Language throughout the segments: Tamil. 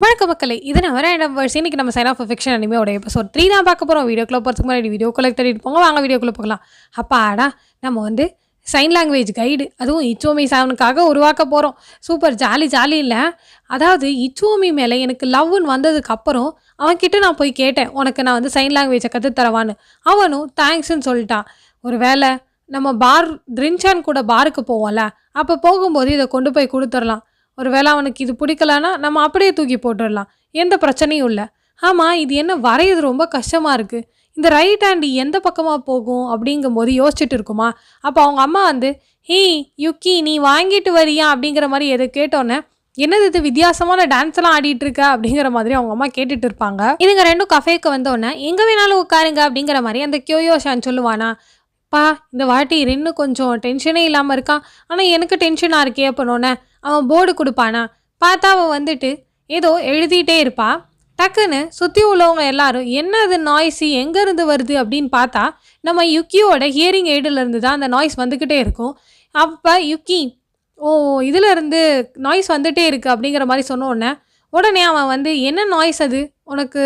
வணக்க மக்களே இது நான் வரேன் இன்றைக்கி நம்ம சைன் ஆஃப் ஃபிக்ஷன் அனிமையோட எபிசோட் த்ரீ தான் பார்க்க போகிறோம் வீடியோக்குள்ள போகிறதுக்கு முன்னாடி வீடியோக்குள்ள தேடிட்டு போங்க வாங்க வீடியோக்குள்ளே போகலாம். அப்பாடா நம்ம வந்து சைன் லாங்குவேஜ் கைடு அதுவும் இச்சோமி செவனுக்காக உருவாக்க போகிறோம் சூப்பர் ஜாலி ஜாலி இல்லை. அதாவது இச்சோமி மேலே எனக்கு லவ்னு வந்ததுக்கு அப்புறம் அவன்கிட்ட நான் போய் கேட்டேன் உனக்கு நான் வந்து சைன் லாங்குவேஜை கற்றுத்தரவான்னு அவனும் தேங்க்ஸ்ன்னு சொல்லிட்டான். ஒரு வேளை நம்ம பார் ட்ரின்ஷான் கூட பாருக்கு போவோம்ல அப்போ போகும்போது இதை கொண்டு போய் கொடுத்துடலாம். ஒருவேளை அவனுக்கு இது பிடிக்கலன்னா நம்ம அப்படியே தூக்கி போட்டுடலாம். எந்த பிரச்சனையும் இல்லை. ஆமாம் இது என்ன வரையிறது ரொம்ப கஷ்டமாக இருக்குது இந்த ரைட் ஹேண்ட் எந்த பக்கமாக போகும் அப்படிங்கும்போது யோசிச்சுட்டு இருக்குமா? அப்போ அவங்க அம்மா வந்து ஹேய் யுக்கி நீ வாங்கிட்டு வரியா? அப்படிங்கிற மாதிரி எதை கேட்டோன்னே என்னது இது வித்தியாசமான டான்ஸ் எல்லாம் ஆடிட்டு இருக்க? அப்படிங்கிற மாதிரி அவங்க அம்மா கேட்டுட்டு இருப்பாங்க. இதுங்க ரெண்டும் கஃபேக்கு வந்தோடனே எங்கே வேணாலும் உட்காருங்க அப்படிங்கிற மாதிரி அந்த கியோயோ ஷான் சொல்லுவானா? பா இந்த வாட்டி இன்னும் கொஞ்சம் டென்ஷனே இல்லாமல் இருக்கான். ஆனால் எனக்கு டென்ஷனாக இருக்கே அப்பனோன்னே அவன் போர்டு கொடுப்பானா? பார்த்தா அவன் வந்துட்டு ஏதோ எழுதிட்டே இருப்பா. டக்குன்னு சுற்றி உள்ளவங்க எல்லாரும் என்ன அது நாய்ஸு எங்கேருந்து வருது? அப்படின்னு பார்த்தா நம்ம யுக்கியோட ஹியரிங் எய்டிலேருந்து தான் அந்த நாய்ஸ் வந்துக்கிட்டே இருக்கும். அப்போ யுக்கி ஓ இதில் நாய்ஸ் வந்துகிட்டே இருக்குது அப்படிங்கிற மாதிரி சொன்ன உடனே உடனே அவன் வந்து என்ன நாய்ஸ் அது? உனக்கு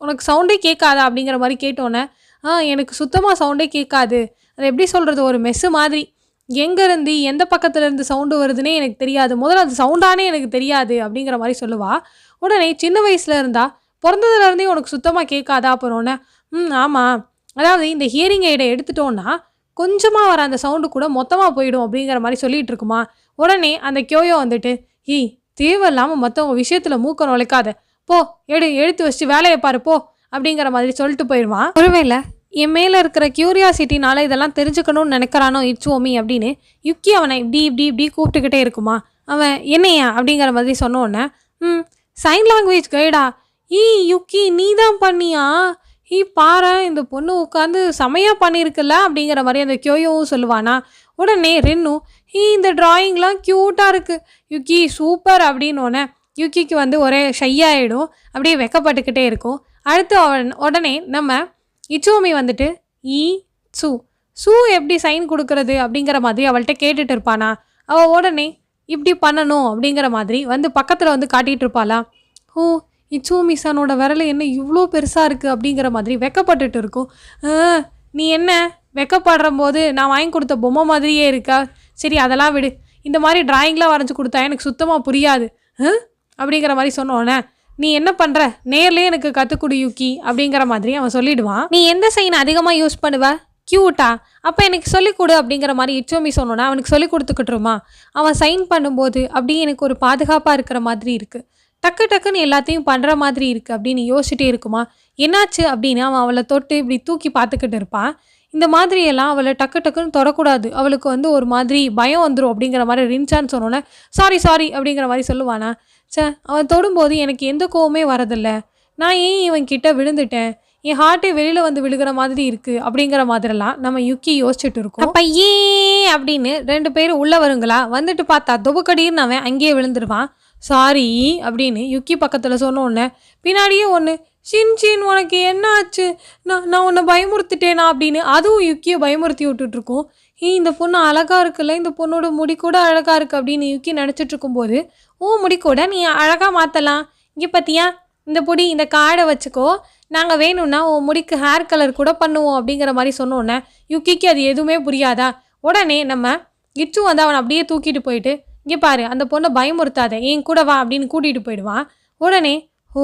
உனக்கு சவுண்டே கேட்காதா? அப்படிங்கிற மாதிரி கேட்டோன்னே ஆ எனக்கு சுத்தமாக சவுண்டே கேட்காது. அது எப்படி சொல்கிறது ஒரு மெஸ்ஸு மாதிரி. எங்கேருந்து எந்த பக்கத்துலேருந்து சவுண்டு வருதுன்னே எனக்கு தெரியாது. முதல்ல அது சவுண்டானே எனக்கு தெரியாது அப்படிங்கிற மாதிரி சொல்லுவா. உடனே சின்ன வயசுல இருந்தா பிறந்ததுலேருந்தே உனக்கு சுத்தமாக கேட்காதா அப்புறம்னு ம் ஆமாம் அதாவது இந்த ஹியரிங் எய்டை எடுத்துட்டோன்னா கொஞ்சமாக வர அந்த சவுண்டு கூட மொத்தமாக போயிடும் அப்படிங்கிற மாதிரி சொல்லிகிட்டு இருக்குமா? உடனே அந்த கியோயோ வந்துட்டு ஈ தேவையில்லாமல் மற்றவங்க விஷயத்தில் மூக்க நுழைக்காத. போ எடு எடுத்து வச்சுட்டு வேலையை பாரு போ. அப்படிங்கிற மாதிரி சொல்லிட்டு போயிடுவான் ஒருவேளை என் மேலே இருக்கிற கியூரியாசிட்டினால இதெல்லாம் தெரிஞ்சுக்கணும்னு நினைக்கிறானோ இட்சுவோமி அப்படின்னு யுக்கி அவனை இப்படி இப்படி இப்படி கூப்பிட்டுக்கிட்டே இருக்குமா? அவன் என்னையா? அப்படிங்கிற மாதிரி சொன்னோடனே ம் சைன் லாங்குவேஜ் கைடா ஈ யுக்கி நீ தான் பண்ணியா? ஈ பாரு இந்த பொண்ணு உட்காந்து செமையாக பண்ணியிருக்குல்ல? அப்படிங்கிற மாதிரி அந்த கியோயோவும் சொல்லுவானா. உடனே ரென்னு ஈ இந்த ட்ராயிங்லாம் க்யூட்டாக இருக்குது யுக்கி சூப்பர் அப்படின்னோடனே யுக்கிக்கு வந்து ஒரே ஷையாயிடும். அப்படியே வெக்கப்பட்டுக்கிட்டே இருக்கும். அடுத்து அவன் உடனே நம்ம இச்சுவுமே வந்துட்டு ஈ சு சு எப்படி சைன் கொடுக்கறது? அப்படிங்கிற மாதிரி அவள்கிட்ட கேட்டுட்டு இருப்பானா. அவள் உடனே இப்படி பண்ணணும் அப்படிங்கிற மாதிரி வந்து பக்கத்தில் வந்து காட்டிகிட்டு இருப்பாளா. ஓ இச்சோமி சனோட விரல் என்ன இவ்வளோ பெருசாக இருக்குது அப்படிங்கிற மாதிரி வெக்கப்பட்டுட்டு இருக்கும். நீ என்ன வெக்கப்படுற போது நான் வாங்கி கொடுத்த பொம்மை மாதிரியே இருக்கா? சரி அதெல்லாம் விடு. இந்த மாதிரி டிராயிங்லாம் வரைஞ்சி கொடுத்தா எனக்கு சுத்தமாக புரியாது. அப்படிங்கிற மாதிரி சொன்னோன்னே நீ என்ன பண்ணுற நேர்லயே எனக்கு கற்றுக்குடு யூக்கி அப்படிங்கிற மாதிரி அவன் சொல்லிடுவான். நீ எந்த சைன் அதிகமாக யூஸ் பண்ணுவ? க்யூட்டா அப்போ எனக்கு சொல்லிக் கொடு அப்படிங்கிற மாதிரி இச்சோமி சொன்னோன்னா அவனுக்கு சொல்லி கொடுத்துக்கிட்டுருமா? அவன் சைன் பண்ணும்போது அப்படியே எனக்கு ஒரு பாதுகாப்பாக இருக்கிற மாதிரி இருக்குது டக்கு டக்குன்னு எல்லாத்தையும் பண்ணுற மாதிரி இருக்குது அப்படின்னு யோசிச்சுட்டே இருக்குமா? என்னாச்சு அப்படின்னு அவன் அவளை தொட்டு இப்படி தூக்கி பார்த்துக்கிட்டு இருப்பான். இந்த மாதிரியெல்லாம் அவளை டக்கு டக்குன்னு தொடக்கூடாது. அவளுக்கு வந்து ஒரு மாதிரி பயம் வந்துடும் அப்படிங்கிற மாதிரி ரின்சான்னு சொன்னோன்னே சாரி சாரி அப்படிங்கிற மாதிரி சொல்லுவானா? சே அவன் தொடும்போது எனக்கு எந்த கோவமே வரதில்லை. நான் ஏன் இவன் கிட்ட விழுந்துட்டேன்? என் ஹார்ட்டே வெளியில் வந்து விழுகிற மாதிரி இருக்குது அப்படிங்கிற மாதிரிலாம் நம்ம யுக்கி யோசிச்சுட்டு இருக்கோம். அப்போ ஏ அப்படின்னு ரெண்டு பேரும் உள்ளே வருங்களா? வந்துட்டு பார்த்தா தொபுக்கடின்னு அவன் அங்கேயே விழுந்துருவான். சாரி அப்படின்னு யுக்கி பக்கத்தில் சொன்ன உடனே பின்னாடியே ஒன்று ஷின் ஷின் உனக்கு என்ன ஆச்சு நான் நான் உன்னை பயமுறுத்திட்டேனா? அப்படின்னு அதுவும் யுக்கியை பயமுறுத்தி விட்டுட்ருக்கோம் இருக்கோம் ஏய் இந்த பொண்ணு அழகாக இருக்குல்ல? இந்த பொண்ணோட முடி கூட அழகாக இருக்குது அப்படின்னு யுக்கி நினச்சிட்டு இருக்கும்போது ஓ முடி கூட நீ அழகாக மாற்றலாம் இங்கே பார்த்தியா இந்த பொடி இந்த காடை வச்சுக்கோ. நாங்கள் வேணும்னா உன் முடிக்கு ஹேர் கலர் கூட பண்ணுவோம் அப்படிங்கிற மாதிரி சொன்னோன்னே யுக்கிக்கு அது எதுவுமே புரியாதா? உடனே நம்ம இச்சு வந்து அவனை அப்படியே தூக்கிட்டு போயிட்டு இங்கே பாரு அந்த பொண்ணை பயமுறுத்தாத. என் கூட வா அப்படின்னு கூட்டிகிட்டு போயிடுவான் உடனே ஓ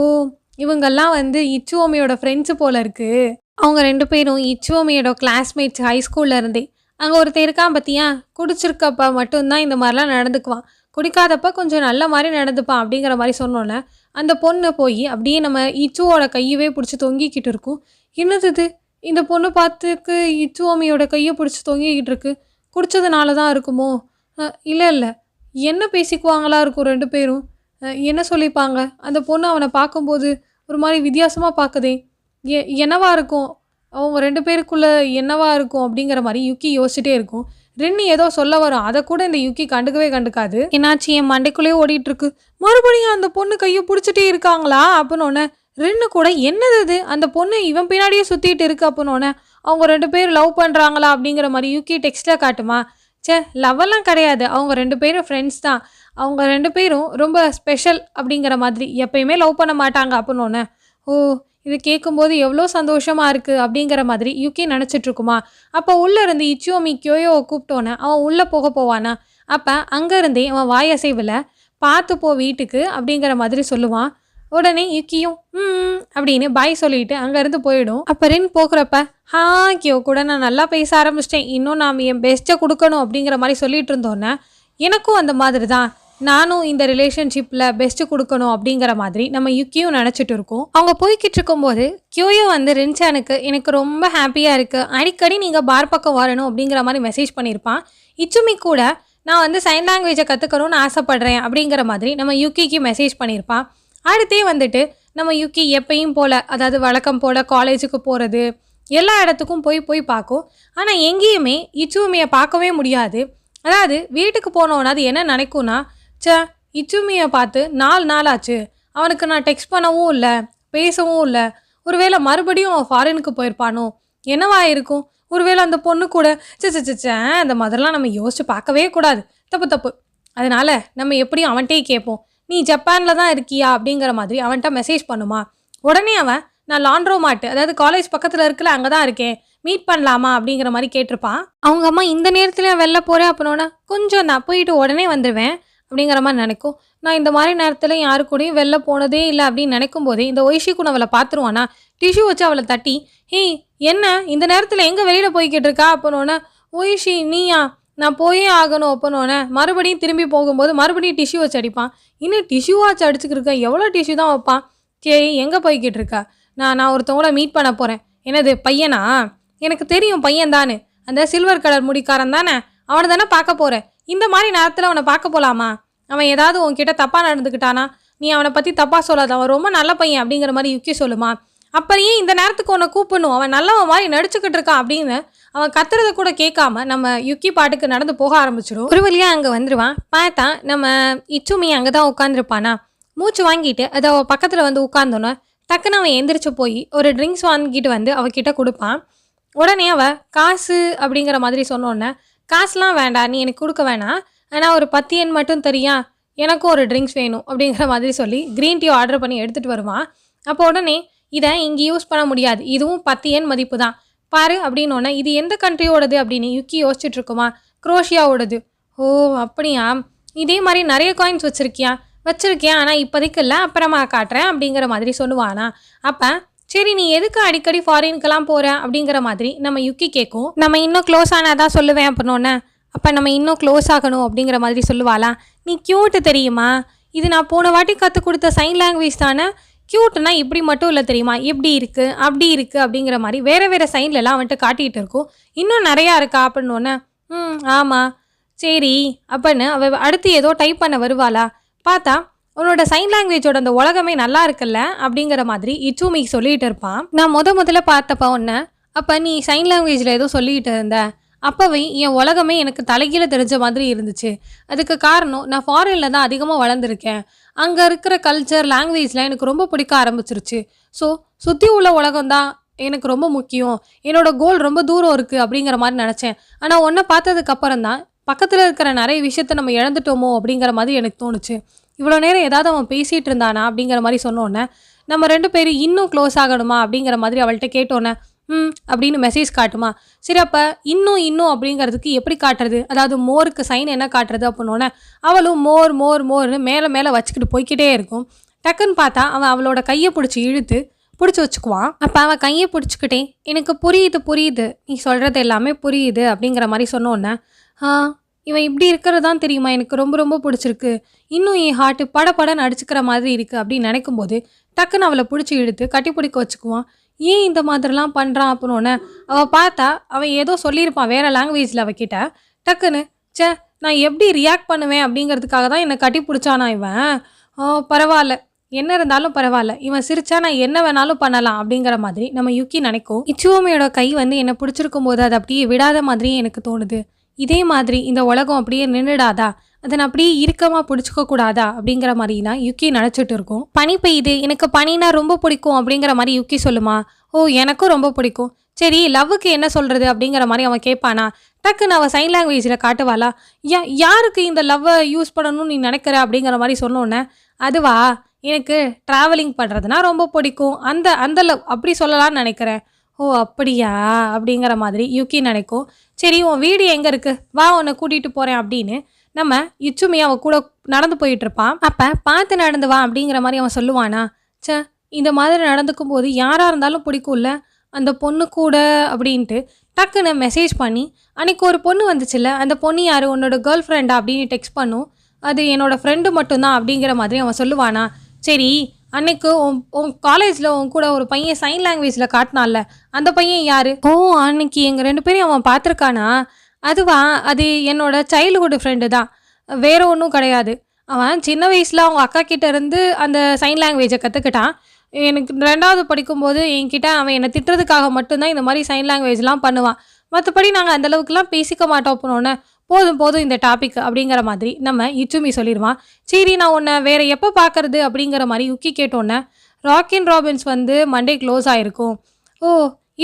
இவங்கெல்லாம் வந்து இச்சுவோமியோட ஃப்ரெண்ட்ஸு போல இருக்குது அவங்க ரெண்டு பேரும் இச்சுவோமியோட கிளாஸ்மேட்ஸ் ஹை ஸ்கூல்ல இருந்தே அங்கே ஒருத்தன் இருக்கான் பார்த்தியா குடிச்சிருக்கப்ப மட்டும்தான் இந்த மாதிரிலாம் நடந்துக்குவான். குடிக்காதப்ப கொஞ்சம் நல்ல மாதிரி நடந்துப்பான் அப்படிங்கிற மாதிரி சொன்னோன்னே அந்த பொண்ணு போய் அப்படியே நம்ம இச்சுவோட கையவே பிடிச்சி தொங்கிக்கிட்டு இருக்கும். என்னது இந்த பொண்ணு பார்த்துக்கு இச்சுவோமியோட கையை பிடிச்சி தொங்கிக்கிட்டு இருக்கு. குடிச்சதுனால தான் இருக்குமோ? இல்லை இல்லை. என்ன பேசிக்குவாங்களா இருக்கும் ரெண்டு பேரும்? என்ன சொல்லிப்பாங்க? அந்த பொண்ணு அவனை பார்க்கும்போது ஒரு மாதிரி வித்தியாசமாக பார்க்குதே. எ என்னவா இருக்கும்? அவங்க ரெண்டு பேருக்குள்ளே என்னவா இருக்கும் அப்படிங்கிற மாதிரி யுக்கி யோசிச்சுட்டே இருக்கும். ரின்னு ஏதோ சொல்ல வரும். அதை கூட இந்த யுக்கி கண்டுக்கவே கண்டுக்காது. என்னாச்சு என் மண்டைக்குள்ளேயே ஓடிட்டு இருக்கு மறுபடியும் அந்த பொண்ணு கையை பிடிச்சிட்டே இருக்காங்களா அப்படின்னு ரின்னு கூட என்னது இது? அந்த பொண்ணு இவன் பின்னாடியே சுற்றிட்டு இருக்கு அப்படின்னு அவங்க ரெண்டு பேரும் லவ் பண்ணுறாங்களா அப்படிங்கிற மாதிரி யுக்கி டெக்ஸ்ட்டில் காட்டுமா. ச்சே லவ்வெல்லாம் கிடையாது. அவங்க ரெண்டு பேரும் ஃப்ரெண்ட்ஸ் தான். அவங்க ரெண்டு பேரும் ரொம்ப ஸ்பெஷல் அப்படிங்கிற மாதிரி எப்பயுமே லவ் பண்ண மாட்டாங்க அப்படின்னு ஓ இது கேட்கும்போது எவ்வளோ சந்தோஷமாக இருக்கு அப்படிங்கிற மாதிரி யுகி நினச்சிட்ருக்குமா? அப்போ உள்ளே இருந்து இச்சியோமி கியோயோ கூப்பிட்டோன்னே அவன் உள்ளே போக போவானா? அப்போ அங்கேருந்தே அவன் வாயசைவில் பார்த்து போ வீட்டுக்கு அப்படிங்கிற மாதிரி சொல்லுவான். உடனே யுக்கியும் ம் அப்படின்னு பாய் சொல்லிட்டு அங்கேருந்து போயிடும். அப்போ ரின் போகிறப்ப ஹா கியோ கூட நான் நல்லா பேச ஆரம்பிச்சிட்டேன். இன்னும் நாம் என் பெஸ்ட்டை கொடுக்கணும் அப்படிங்கிற மாதிரி சொல்லிட்டு இருந்தோன்னே எனக்கும் அந்த மாதிரி தான் நானும் இந்த ரிலேஷன்ஷிப்பில் பெஸ்ட்டு கொடுக்கணும் அப்படிங்கிற மாதிரி நம்ம யுக்கியும் நினச்சிட்டு இருக்கோம். அவங்க போய்கிட்டு இருக்கும்போது கியூயோ வந்து ரின்சானுக்கு எனக்கு ரொம்ப ஹாப்பியாக இருக்குது அடிக்கடி நீங்கள் பார் பக்கம் வரணும் அப்படிங்கிற மாதிரி மெசேஜ் பண்ணியிருப்பான் இச்சுமி கூட நான் வந்து சைன் லாங்குவேஜை கற்றுக்கணும்னு ஆசைப்பட்றேன் அப்படிங்கிற மாதிரி நம்ம யுக்கிக்கு மெசேஜ் பண்ணியிருப்பான் அடுத்தே வந்துட்டு நம்ம யுக்கி எப்பயும் போல் அதாவது வழக்கம் போல் காலேஜுக்கு போகிறது எல்லா இடத்துக்கும் போய் போய் பார்க்கும். ஆனால் எங்கேயுமே இச்சுமியை பார்க்கவே முடியாது. அதாவது வீட்டுக்கு போனோன்னா அது என்ன நினைக்கும்னா ச்சே இச்சுமியை பார்த்து நாலு நாள் ஆச்சு அவனுக்கு நான் டெக்ஸ்ட் பண்ணவும் இல்லை பேசவும் இல்லை. ஒருவேளை மறுபடியும் அவன் ஃபாரினுக்கு போயிருப்பானோ? என்னவா இருக்கும்? ஒருவேளை அந்த பொண்ணு கூட ச்சே சே அந்த மாதிரிலாம் நம்ம யோசிச்சு பார்க்கவே கூடாது. தப்பு தப்பு. அதனால் நம்ம எப்படியும் அவன்கிட்டயே கேட்போம். நீ ஜப்பானில் தான் இருக்கியா? அப்படிங்கிற மாதிரி அவன்கிட்ட மெசேஜ் பண்ணுமா? உடனே அவன் நான் லாண்ட்ரோ மாட்டு அதாவது காலேஜ் பக்கத்தில் இருக்கல அங்கே தான் இருக்கேன். மீட் பண்ணலாமா? அப்படிங்கிற மாதிரி கேட்டிருப்பான். அவங்க அம்மா இந்த நேரத்தில் வெளில போகிறேன் அப்படின்னா கொஞ்சம் நான் போயிட்டு உடனே வந்துடுவேன் அப்படிங்கிற மாதிரி நினைக்கும். நான் இந்த மாதிரி நேரத்தில் யாரு கூடயும் வெளில போனதே இல்லை அப்படின்னு நினைக்கும் போதே இந்த ஒய்ஷிக்குன் அவளை பார்த்துருவானா? டிஷ்யூ வச்சு அவளை தட்டி ஹேய் என்ன? இந்த நேரத்தில் எங்கே வெளியில் போய்கிட்டு இருக்கா? அப்பனோன்னே ஒய்ஷி நீயா? நான் போயே ஆகணும். அப்பனோன்னே மறுபடியும் திரும்பி போகும்போது மறுபடியும் டிஷ்யூ வச்சு அடிப்பான். இன்னும் டிஷ்யூ வச்சு அடிச்சுக்கிருக்கேன் எவ்வளோ டிஷ்யூ தான் வைப்பான்? சரி எங்கே போய்கிட்டு இருக்கா? நான் நான் ஒருத்தவங்கள மீட் பண்ண போகிறேன் என்னது பையனா? எனக்கு தெரியும் பையன் தானே அந்த சில்வர் கலர் முடிக்காரன் தானே அவனை தானே பார்க்க போகிறேன் இந்த மாதிரி நேரத்தில் அவனை பார்க்க போகலாமா அவன் ஏதாவது உன்கிட்ட தப்பாக நடந்துக்கிட்டானா? நீ அவனை பற்றி தப்பாக சொல்லாத. அவன் ரொம்ப நல்ல பையன் அப்படிங்கிற மாதிரி யுக்கி சொல்லுமா? அப்படியே இந்த நேரத்துக்கு உன்னை கூப்பிடணும்? அவன் நல்லவன் மாதிரி நடிச்சுக்கிட்டு இருக்கான் அப்படின்னு அவன் கத்துறத கூட கேட்காம நம்ம யுக்கி பாட்டுக்கு நடந்து போக ஆரம்பிச்சிடும். ஒரு வழியாக அங்கே வந்துடுவான் பார்த்தா நம்ம இச்சுமி அங்கே தான் உட்காந்துருப்பானா மூச்சு வாங்கிட்டு அதை அவள் பக்கத்தில் வந்து உட்காந்தோன்னே டக்குன்னு அவன் எந்திரிச்சு போய் ஒரு ட்ரிங்க்ஸ் வாங்கிட்டு வந்து அவகிட்ட கொடுப்பான். உடனே அவள் காசு அப்படிங்கிற மாதிரி சொன்னோன்னே காசுலாம் வேண்டாம் நீ எனக்கு கொடுக்க வேணாம். ஆனால் ஒரு பத்து எண் மட்டும் தெரியா? எனக்கும் ஒரு ட்ரிங்க்ஸ் வேணும் அப்படிங்கிற மாதிரி சொல்லி க்ரீன் டீ ஆர்டர் பண்ணி எடுத்துகிட்டு வருவான். அப்போ உடனே இதை இங்கே யூஸ் பண்ண முடியாது. இதுவும் பத்து எண் மதிப்பு தான். பாரு அப்படின்னோடனே இது எந்த கண்ட்ரியோடது அப்படின்னு யுக்கி யோசிச்சுட்டு இருக்குமா? குரோஷியாவோடது. ஓ அப்படியா? இதே மாதிரி நிறைய காயின்ஸ் வச்சுருக்கியா? வச்சுருக்கியா? ஆனால் இப்போதைக்கு இல்லை அப்புறமா காட்டுறேன் அப்படிங்கிற மாதிரி சொல்லுவானா. அப்போ சரி நீ எதுக்கு அடிக்கடி ஃபாரின்க்கெல்லாம் போகிற அப்படிங்கிற மாதிரி நம்ம யுக்கி கேட்கும் நம்ம இன்னும் க்ளோஸ் ஆனாதான் சொல்லுவேன் அப்படின்னோடனே அப்போ நம்ம இன்னும் க்ளோஸ் ஆகணும் அப்படிங்கிற மாதிரி சொல்லுவாளா? நீ க்யூட்டு தெரியுமா? இது நான் போன வாட்டி கற்றுக் கொடுத்த சைன் லாங்குவேஜ் தானே? க்யூட்னா இப்படி மட்டும் இல்லை தெரியுமா? இப்படி இருக்குது அப்படி இருக்குது அப்படிங்கிற மாதிரி வேறு வேறு சைன்லலாம் வந்துட்டு காட்டிகிட்டு இருக்கும். இன்னும் நிறையா இருக்கா அப்படின்னோடனே ம் ஆமாம் சரி. அப்படின்னு அவ அடுத்து ஏதோ டைப் பண்ண வருவாளா? பார்த்தா உன்னோட சைன் லாங்குவேஜோட அந்த உலகமே நல்லா இருக்குல்ல? அப்படிங்கிற மாதிரி இச்சுமி சொல்லிட்டு இருப்பான். நான் முத முதல்ல பார்த்தப்ப உன்னை அப்போ நீ சைன் லாங்குவேஜில் ஏதோ சொல்லிக்கிட்டு இருந்த. அப்போவே என் உலகமே எனக்கு தலைகீழ தெரிஞ்ச மாதிரி இருந்துச்சு. அதுக்கு காரணம் நான் ஃபாரினில் தான் அதிகமாக வளர்ந்துருக்கேன். அங்கே இருக்கிற கல்ச்சர் லாங்குவேஜ்லாம் எனக்கு ரொம்ப பிடிக்க ஆரம்பிச்சிருச்சு. ஸோ சுற்றி உள்ள உலகம் தான் எனக்கு ரொம்ப முக்கியம். என்னோட கோல் ரொம்ப தூரம் இருக்குது அப்படிங்கிற மாதிரி நினச்சேன். ஆனால் ஒன்றை பார்த்ததுக்கு அப்புறம் தான் பக்கத்தில் இருக்கிற நிறைய விஷயத்த நம்ம இழந்துட்டோமோ அப்படிங்கிற மாதிரி எனக்கு தோணுச்சு. இவ்வளோ நேரம் ஏதாவது அவன் பேசிகிட்டு இருந்தானா அப்படிங்கிற மாதிரி சொன்னோன்னே நம்ம ரெண்டு பேரும் இன்னும் க்ளோஸ் ஆகணுமா அப்படிங்கிற மாதிரி அவள்கிட்ட கேட்டோன்னே ம் அப்படின்னு மெசேஜ் காட்டுமா. சரி அப்போ இன்னும் இன்னும் அப்படிங்கிறதுக்கு எப்படி காட்டுறது? அதாவது மோருக்கு சைன் என்ன காட்டுறது அப்படின்னோடனே அவளும் மோர் மோர் மோர்னு மேலே மேலே வச்சுக்கிட்டு போய்க்கிட்டே இருக்கும். டக்குன்னு பார்த்தா அவன் அவளோட கையை பிடிச்சி இழுத்து பிடிச்சி வச்சுக்குவான். அப்போ அவன் கையை பிடிச்சிக்கிட்டே எனக்கு புரியுது புரியுது. நீ சொல்கிறது எல்லாமே புரியுது அப்படிங்கிற மாதிரி சொன்னோன்னே இவன் இப்படி இருக்கிறது தான் தெரியுமா? எனக்கு ரொம்ப ரொம்ப பிடிச்சிருக்கு. இன்னும் என் ஹார்ட்டு பட படன்னு அடிச்சுக்கிற மாதிரி இருக்குது அப்படின்னு நினைக்கும் போது டக்குன்னு அவளை பிடிச்சி இழுத்து கட்டி பிடிக்க வச்சுக்குவான். ஏன் இந்த மாதிரிலாம் பண்ணுறான் அப்படின்னோடனே அவள் பார்த்தா அவன் ஏதோ சொல்லியிருப்பான் வேறு லாங்குவேஜில் அவகிட்ட. டக்குன்னு ச்சே நான் எப்படி ரியாக்ட் பண்ணுவேன் அப்படிங்கிறதுக்காக தான் என்னை கட்டி பிடிச்சானா இவன்? ஓ பரவாயில்ல. என்ன இருந்தாலும் பரவாயில்ல. இவன் சிரிச்சா நான் என்ன வேணாலும் பண்ணலாம் அப்படிங்கிற மாதிரி நம்ம யுக்கி நினைக்கும். இச்சுவோமியோட கை வந்து என்னை பிடிச்சிருக்கும் போது அது அப்படியே விடாத மாதிரியே எனக்கு தோணுது. இதே மாதிரி இந்த உலகம் அப்படியே நின்றுடாதா அதை நான் அப்படியே இறுக்கமாக பிடிச்சிக்க கூடாதா? அப்படிங்கிற மாதிரி தான் யுக்கி நினச்சிட்டு இருக்கும். பனி பெய்யுது. எனக்கு பனினா ரொம்ப பிடிக்கும் அப்படிங்கிற மாதிரி யுக்கி சொல்லுமா? ஓ எனக்கும் ரொம்ப பிடிக்கும். சரி லவ்வுக்கு என்ன சொல்கிறது அப்படிங்கிற மாதிரி அவன் கேட்பானா? டக்குன்னு அவள் சைன் லாங்குவேஜில் காட்டுவாளா? யா யாருக்கு இந்த லவ்வை யூஸ் பண்ணணும்னு நீ நினைக்கிற அப்படிங்கிற மாதிரி சொன்னோன்னே அதுவா? எனக்கு ட்ராவலிங் பண்ணுறதுனா ரொம்ப பிடிக்கும். அந்த அந்த லவ் அப்படி சொல்லலாம்னு நினைக்கிறேன். ஓ அப்படியா? அப்படிங்கிற மாதிரி யுக்கி நினைக்கும். சரி உன் வீடு எங்கே இருக்குது வா உன்னை கூட்டிகிட்டு போகிறேன் அப்படின்னு நம்ம இச்சுமி அவன் கூட நடந்து போயிட்டு இருப்பான். அப்போ பார்த்து நடந்து வா அப்படிங்கிற மாதிரி அவன் சொல்லுவானா? ச்சே இந்த மாதிரி நடந்துக்கும் போது யாராக இருந்தாலும் பிடிக்கும்ல. அந்த பொண்ணு கூட அப்படின்ட்டு டக்குன்னு மெசேஜ் பண்ணி அன்னைக்கு ஒரு பொண்ணு வந்துச்சுல்ல அந்த பொண்ணு யார்? உன்னோட கேர்ள் ஃப்ரெண்டா அப்படின்னு டெக்ஸ்ட் பண்ணும். அது என்னோட ஃப்ரெண்டு மட்டும்தான் அப்படிங்கிற மாதிரி அவன் சொல்லுவானா? சரி அன்னைக்கு உன் உன் காலேஜில் உன் கூட ஒரு பையன் சைன் லாங்குவேஜில் காட்டினான்ல. அந்த பையன் யார்? ஓ அன்னைக்கு எங்கள் ரெண்டு பேரையும் அவன் பார்த்துருக்கானா? அதுவா? அது என்னோட சைல்டுஹுட் ஃப்ரெண்டு தான். வேற ஒன்றும் கிடையாது. அவன் சின்ன வயசில் அவங்க அக்கா கிட்ட இருந்து அந்த சைன் லாங்குவேஜை கற்றுக்கிட்டான் எனக்கு ரெண்டாவது படிக்கும்போது என்கிட்ட அவன் என்னை திட்டுறதுக்காக மட்டும்தான் இந்த மாதிரி சைன் லாங்குவேஜ்லாம் பண்ணுவான். மற்றபடி நாங்கள் அந்தளவுக்குலாம் பேசிக்க மாட்டோம் போனோன்னே போதும் போதும் இந்த டாபிக் அப்படிங்கிற மாதிரி நம்ம இச்சுமி சொல்லிடுவான். சரி நான் உன்னை வேற எப்போ பார்க்கறது அப்படிங்கிற மாதிரி யுக்கி கேட்டோன்னே ராக்கின் ராபின்ஸ் வந்து மண்டே க்ளோஸ் ஆயிருக்கும். ஓ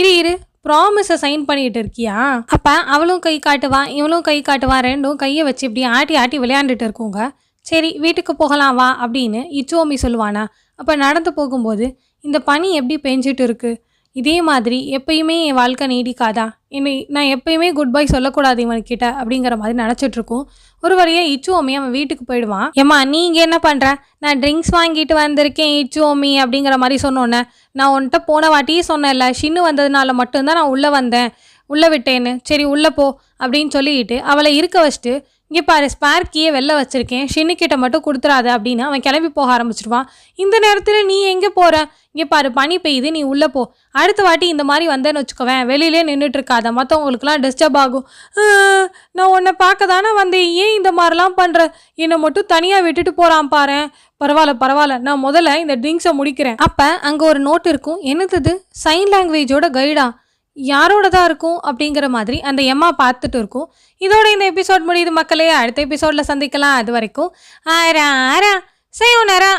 இரு இரு ப்ராமிஸை சைன் பண்ணிட்டு இருக்கியா? அப்போ அவளும் கை காட்டுவான் இவளும் கை காட்டுவான் ரெண்டும் கையை வச்சு இப்படி ஆட்டி ஆட்டி விளையாண்டுட்டு இருக்குங்க. சரி வீட்டுக்கு போகலாம் வா அப்படின்னு இச்சுவோமி சொல்லுவானா. அப்போ நடந்து போகும்போது இந்த பனி எப்படி பெஞ்சிட்டு இருக்குது இதே மாதிரி எப்பயுமே என் வாழ்க்கை நீடிக்காதா? என்னை நான் எப்பயுமே குட் பை சொல்லக்கூடாது இவன்கிட்ட அப்படிங்கிற மாதிரி நினச்சிட்ருக்கோம். ஒரு வழியாக இச்சுவோமி அவன் வீட்டுக்கு போயிடுவான். ஏம்மா நீங்கள் என்ன பண்ணுற நான் ட்ரிங்க்ஸ் வாங்கிட்டு வந்திருக்கேன் இச்சுவோமி அப்படிங்கிற மாதிரி சொன்னோன்னே நான் உன்கிட்ட போன வாட்டியே சொன்னேன்ல ஷின்னு வந்ததுனால மட்டும்தான் நான் உள்ளே வந்தேன். உள்ளே விட்டேன்னு. சரி உள்ளே போ அப்படின்னு சொல்லிக்கிட்டு அவளை இருக்க வச்சுட்டு இங்கே பாரு ஸ்பேர் கீயை வெளில வச்சுருக்கேன். ஷின்னுக்கிட்ட மட்டும் கொடுத்துறாத அப்படின்னு அவன் கிளம்பி போக ஆரம்பிச்சிடுவான் இந்த நேரத்தில் நீ எங்கே போகிற இங்கே பாரு பனி பெய்யுது நீ உள்ளே போ. அடுத்த வாட்டி இந்த மாதிரி வந்தேன்னு வச்சுக்கோவேன். வெளியிலே நின்றுட்டு இருக்காத. மற்றவங்களுக்குலாம் டிஸ்டர்ப் ஆகும். நான் உன்னை பார்க்க தானே வந்தேன். ஏன் இந்த மாதிரிலாம் பண்ணுற என்னை மட்டும் தனியாக விட்டுட்டு போகிறான் பாரேன் பரவாயில்ல பரவாயில்ல. நான் முதல்ல இந்த ட்ரிங்க்ஸை முடிக்கிறேன். அப்போ அங்கே ஒரு நோட் இருக்கும். என்னது சைன் லாங்குவேஜோட கைடா யாரோட தான் இருக்கும் அப்படிங்கிற மாதிரி அந்த எம்மா பார்த்துட்டு இருக்கும். இதோட இந்த எபிசோட் முடியுது மக்களே அடுத்த எபிசோடில் சந்திக்கலாம். அது வரைக்கும் ஆரா ஆரா செய்யோனரா